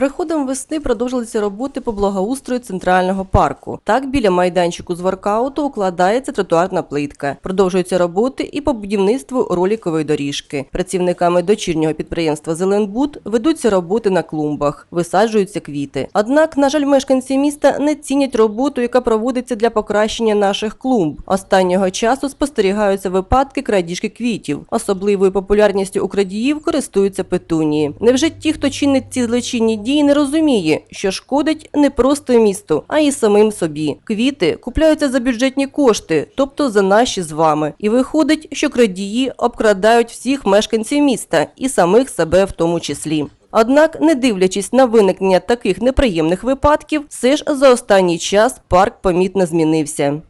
Приходом весни продовжилися роботи по благоустрою центрального парку. Так, біля майданчику з воркауту укладається тротуарна плитка. Продовжуються роботи і по будівництву ролікової доріжки. Працівниками дочірнього підприємства Зеленбуд ведуться роботи на клумбах, висаджуються квіти. Однак, на жаль, мешканці міста не цінять роботу, яка проводиться для покращення наших клумб. Останнього часу спостерігаються випадки крадіжки квітів. Особливою популярністю у крадіїв користуються петунії. Невже ті, хто чинить ці злочинні дії, не розуміє, що шкодить не просто місту, а й самим собі. Квіти купляються за бюджетні кошти, тобто за наші з вами. І виходить, що крадії обкрадають всіх мешканців міста і самих себе в тому числі. Однак, не дивлячись на виникнення таких неприємних випадків, все ж за останній час парк помітно змінився.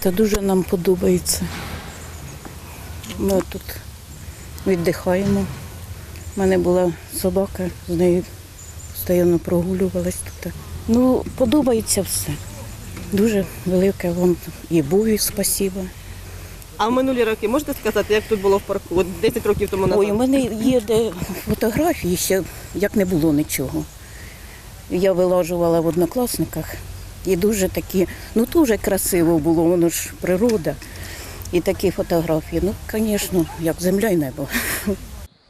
Та дуже нам подобається. Ми тут віддихаємо. У мене була собака, з нею постійно прогулювалась тут. Ну, подобається все. Дуже велике вам і Богу спасіба. А в минулі роки можете сказати, як тут було в парку? От 10 років тому Ой, у мене є де фотографії ще, як не було нічого. Я вилажувала в однокласниках і дуже такі, ну дуже красиво було, воно ж природа. І такі фотографії. Ну, звісно, як земля і небо.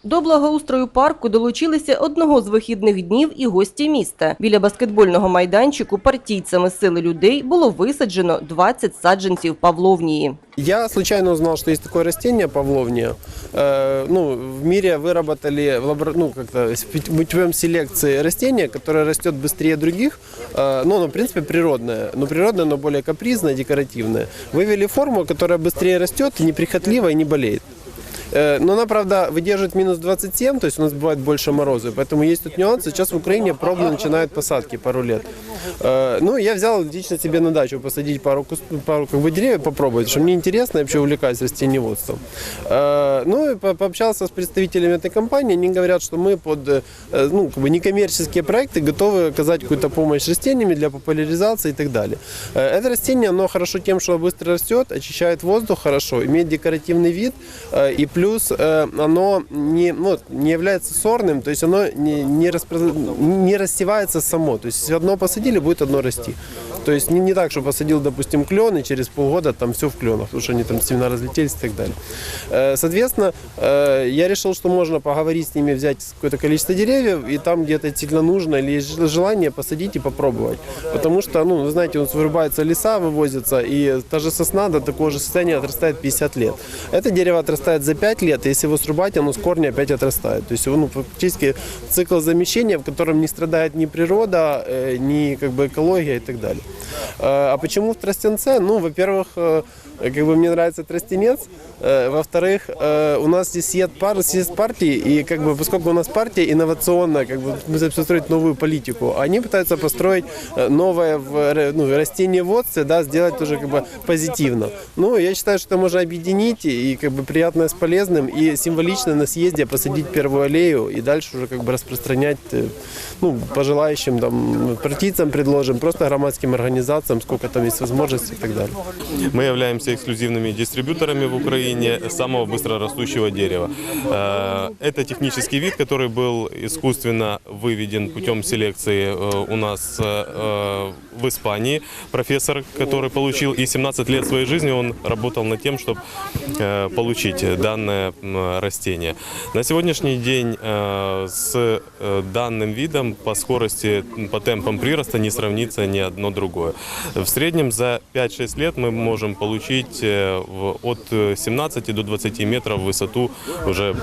До благоустрою парку долучилися одного з вихідних днів і гості міста. Біля баскетбольного майданчику партійцями сили людей було висаджено 20 саджанців павловнії. Я случайно узнал, что есть такое растение павловния. Э, ну, в мире выработали в лабора- ну, как-то с пут- путем селекции растение, которое растет быстрее других. Э, ну, оно, в принципе, природное. Но природное, но более капризное, декоративное. Вывели форму, которая быстрее растет, неприхотлива и не болеет. Э, Но она, правда, выдерживает минус 27, то есть у нас бывает больше морозы, поэтому есть тут нюансы. Сейчас в Украине пробно начинают посадки пару лет. Э, Ну, я взял лично себе на дачу посадить пару, пару как бы, деревьев, попробовать, что мне интересно, я вообще увлекаюсь растениеводством. Э, Ну, и по- пообщался с представителями этой компании, они говорят, что мы под ну, как бы некоммерческие проекты готовы оказать какую-то помощь растениями для популяризации и так далее. Это растение, оно хорошо тем, что быстро растет, очищает воздух хорошо, имеет декоративный вид, и плюс э, оно не, ну, не является сорным, то есть оно не, не, распро- не рассевается само. То есть одно посадили, будет одно расти. То есть не, не так, что посадил, допустим, клен, и через полгода там все в кленах, потому что они там семена разлетелись и так далее. Э, Соответственно, э, я решил, что можно поговорить с ними, взять какое-то количество деревьев, и там где-то действительно нужно или есть желание посадить и попробовать. Потому что, ну, вы знаете, у нас вырубаются леса, вывозятся, и та же сосна до такого же состояния отрастает 50 лет. Это дерево отрастает за 5 лет, и если его срубать, оно с корня опять отрастает. То есть, ну, фактически цикл замещения, в котором не страдает ни природа, э, ни как бы экология и так далее. Э, А почему в тростенце? Ну, во-первых, э, как бы мне нравится тростенец. Э, Во-вторых, э, у нас здесь съезд, пар, съезд партии, и как бы поскольку у нас партия инновационная, как бы мы хотим построить новую политику, они пытаются построить э, новое в, ну, растениеводстве, да, сделать тоже как бы позитивно. Ну, я считаю, что можно объединить и как бы приятное с полезным, и символично на съезде посадить первую аллею и дальше уже как бы распространять, ну, по желающим там партийцам предложим, просто громадским организациям, сколько там есть возможностей и так далее. Мы являемся эксклюзивными дистрибьюторами в Украине растение самого быстрорастущего дерева. Э, это технический вид, который был искусственно выведен путем селекции э, у нас э, в Испании. Профессор, который получил и 17 лет своей жизни, он работал над тем, чтобы получить данное растение. На сегодняшний день с данным видом по скорости, по темпам прироста не сравнится ни одно другое. В среднем за 5-6 лет мы можем получить от 17 15 до 20 метров в высоту уже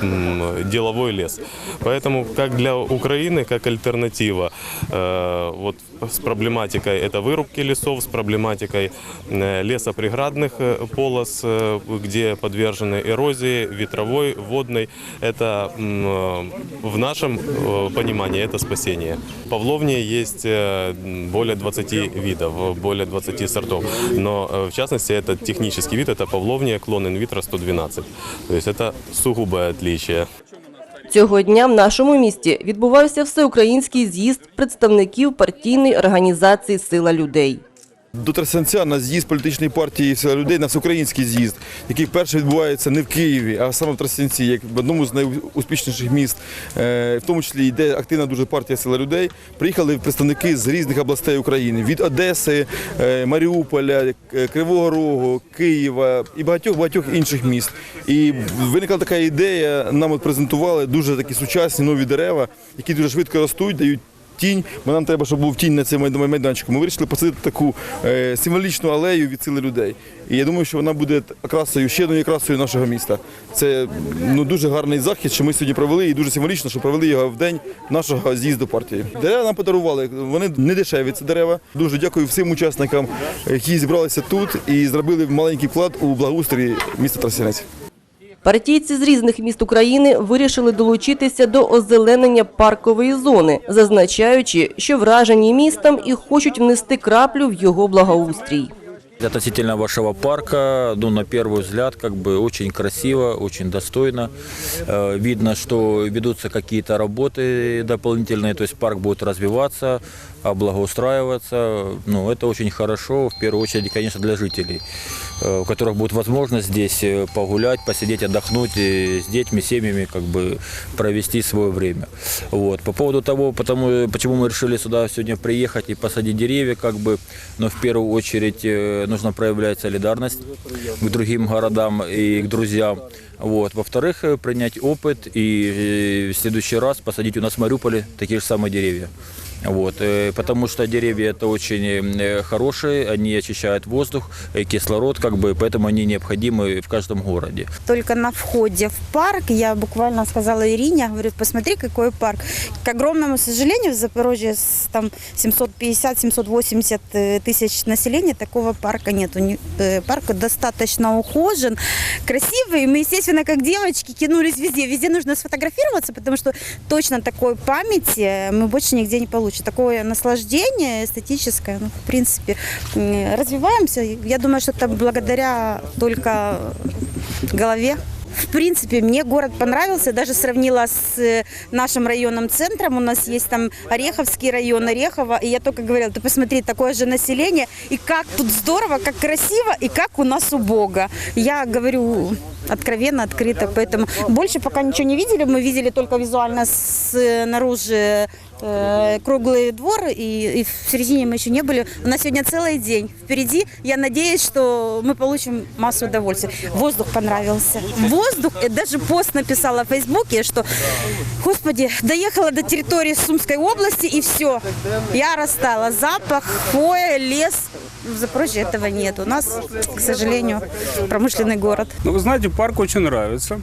деловой лес. Поэтому как для Украины, как альтернатива э, вот с проблематикой это вырубки лесов, с проблематикой э, лесопреградных э, полос, где подвержены эрозии, ветровой, водной. Это в нашем понимании это спасение. Павловне есть более 20 видов, более 20 сортов. Но в частности это технический вид, это павловния, клон инвитро 112. Тобто це сугубе відлічення. Цього дня в нашому місті відбувався всеукраїнський з'їзд представників партійної організації Сила людей. До Трасянця на з'їзд політичної партії «Сила людей на всеукраїнський з'їзд, який вперше відбувається не в Києві, а саме в Трасянці, як в одному з найуспішніших міст, Е, в тому числі йде активна дуже партія Сила людей. Приїхали представники з різних областей України від Одеси, е, Маріуполя, е, Кривого Рогу, Києва і багатьох багатьох інших міст. І виникла така ідея. Нам от презентували дуже такі сучасні нові дерева, які дуже швидко ростуть, дають тінь, бо нам треба, щоб був тінь на цьому майдан- майданчику. Ми вирішили посадити таку е, символічну алею від сили людей. І я думаю, що вона буде окрасою, ще одною окрасою нашого міста. Це ну, дуже гарний захід, що ми сьогодні провели, і дуже символічно, що провели його в день нашого з'їзду партії. Дерева нам подарували, вони не дешеві, ці дерева. Дуже дякую всім учасникам, які зібралися тут і зробили маленький вклад у благоустрій міста Тростянець. Партійці з різних міст України вирішили долучитися до озеленення паркової зони, зазначаючи, що вражені містом і хочуть внести краплю в його благоустрій. Относительно вашего парка, ну, на первый взгляд, как бы очень красиво, очень достойно. Э, Видно, что ведутся какие-то работы дополнительные, то есть парк будет развиваться, Облагоустраиваться. Ну, это очень хорошо, в первую очередь, конечно, для жителей, э, у которых будет возможность здесь э, погулять, посидеть, отдохнуть, с детьми, семьями, как бы провести свое время. Вот. По поводу того, потому, почему мы решили сюда сегодня приехать и посадить деревья, как бы, но в первую очередь э, нужно проявлять солидарность к другим городам и к друзьям. Вот. Во-вторых, э, принять опыт и э, в следующий раз посадить у нас в Мариуполе такие же самые деревья. Вот, э, потому что деревья это очень э, хорошие, они очищают воздух, э, кислород, как бы, поэтому они необходимы в каждом городе. Только на входе в парк я буквально сказала Ирине, говорю, посмотри, какой парк. К огромному сожалению, в Запорожье там 750-780 э, тысяч населения, такого парка нет. Парк достаточно ухожен, красивый. И мы, естественно, как девочки, кинулись везде. Везде нужно сфотографироваться, потому что точно такой памяти мы больше нигде не получим. Такое наслаждение эстетическое, ну, в принципе, развиваемся. Я думаю, что это благодаря только голове. В принципе, мне город понравился, даже сравнила с э, нашим районным центром. У нас есть там Ореховский район, Орехово. И я только говорила, ты посмотри, такое же население. И как тут здорово, как красиво, и как у нас убого. Я говорю откровенно, открыто. Поэтому больше пока ничего не видели. Мы видели только визуально снаружи э, круглый двор, и, и в середине мы еще не были. У нас сегодня целый день впереди. Я надеюсь, что мы получим массу удовольствия. Воздух понравился. Воздух, даже пост написала в Фейсбуке, что, господи, доехала до территории Сумской области, и все. Я растала. Запах, хвоя, лес. В Запорожье этого нет. У нас, к сожалению, промышленный город. Ну, вы знаете, парк очень нравится.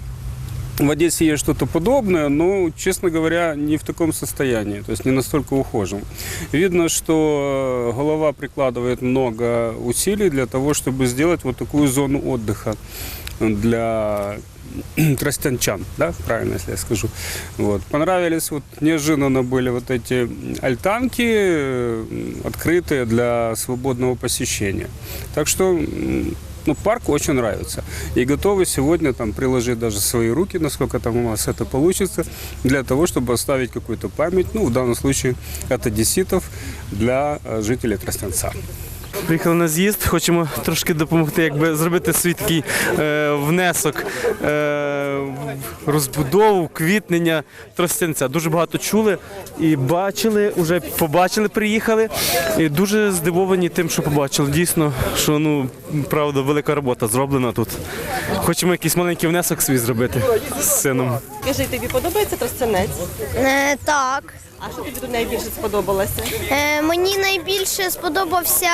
В Одессе есть что-то подобное, но, честно говоря, не в таком состоянии, то есть не настолько ухожен. Видно, что э, голова прикладывает много усилий для того, чтобы сделать вот такую зону отдыха для тростянчан, да, правильно, если я скажу. Вот. Понравились, вот неожиданно были вот эти альтанки, э, открытые для свободного посещения. Так что м, ну, парк очень нравится. И готовы сегодня там приложить даже свои руки, насколько там у нас это получится, для того, чтобы оставить какую-то память, ну, в данном случае от одесситов для э, жителей Тростянца. Приїхали на з'їзд, хочемо трошки допомогти, якби зробити свій такий е, внесок е, розбудову, квітнення Тростянця. Дуже багато чули і бачили, вже побачили, приїхали. І дуже здивовані тим, що побачили. Дійсно, що ну правда, велика робота зроблена тут. Хочемо якийсь маленький внесок свій зробити з сином. Скажи, тобі подобається Тростянець? Е, так. А що тобі тут найбільше сподобалося? Е, мені найбільше сподобався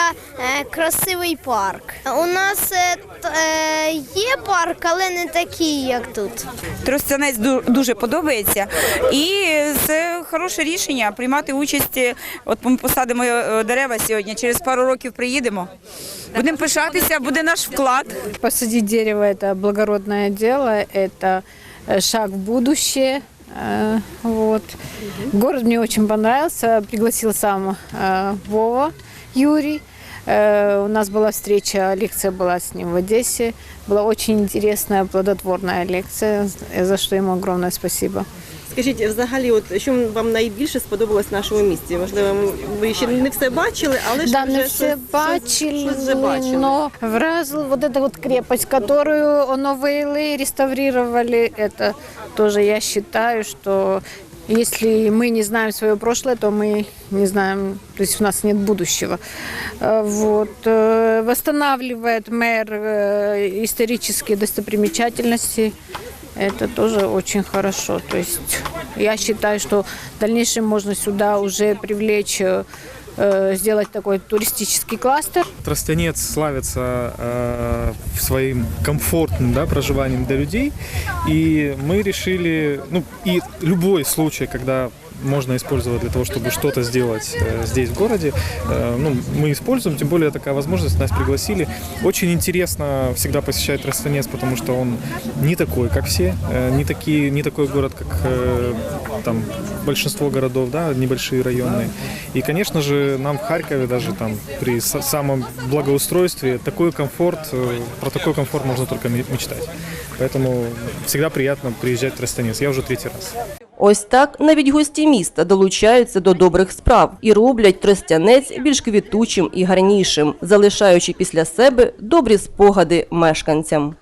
е, красивий парк. У нас е, т- е, є парк, але не такий, як тут. Тростянець дуже подобається, і це хороше рішення приймати участь. е, От ми посадимо е, дерева сьогодні. Через пару років приїдемо. Будемо пишатися, буде наш вклад. Посадить дерево – это благородное дело, это э, шаг в будущее. Э, Вот. Город мне очень понравился, пригласил сам э, Вова Юрий. Э, У нас была встреча, лекция была с ним в Одессе. Была очень интересная, плодотворная лекция, за что ему огромное спасибо. Скажіть, взагалі, от що вам найбільше сподобалось в нашому місті? Можливо, ви ще не все бачили, але ж Да, вже не щось- все щось- бачили, щось вже бачили. но вразил вот эта вот крепость, которую оновили, реставрировали, это тоже я считаю, что если мы не знаем свое прошлое, то мы не знаем, то есть у нас нет будущего. Э, Вот. э, Восстанавливает мэр э, исторические достопримечательности. Это тоже очень хорошо. То есть я считаю, что в дальнейшем можно сюда уже привлечь, э, э, сделать такой туристический кластер. Тростянец славится э, своим комфортным да, проживанием для людей. И мы решили, ну и любой случай, когда можно использовать для того, чтобы что-то сделать э, здесь, в городе, э, ну, мы используем, тем более такая возможность, нас пригласили. Очень интересно всегда посещать Тростянец, потому что он не такой, как все, э, не, такие, не такой город, как там большинство городов, да, небольшие районные. И, конечно же, нам в Харькове даже там при са- самом благоустройстве такой комфорт, про такой комфорт можно только ме- мечтать. Поэтому всегда приятно приезжать в Тростянец. Я уже третий раз. Ось так навіть гості міста долучаються до добрих справ і роблять тростянець більш квітучим і гарнішим, залишаючи після себе добрі спогади мешканцям.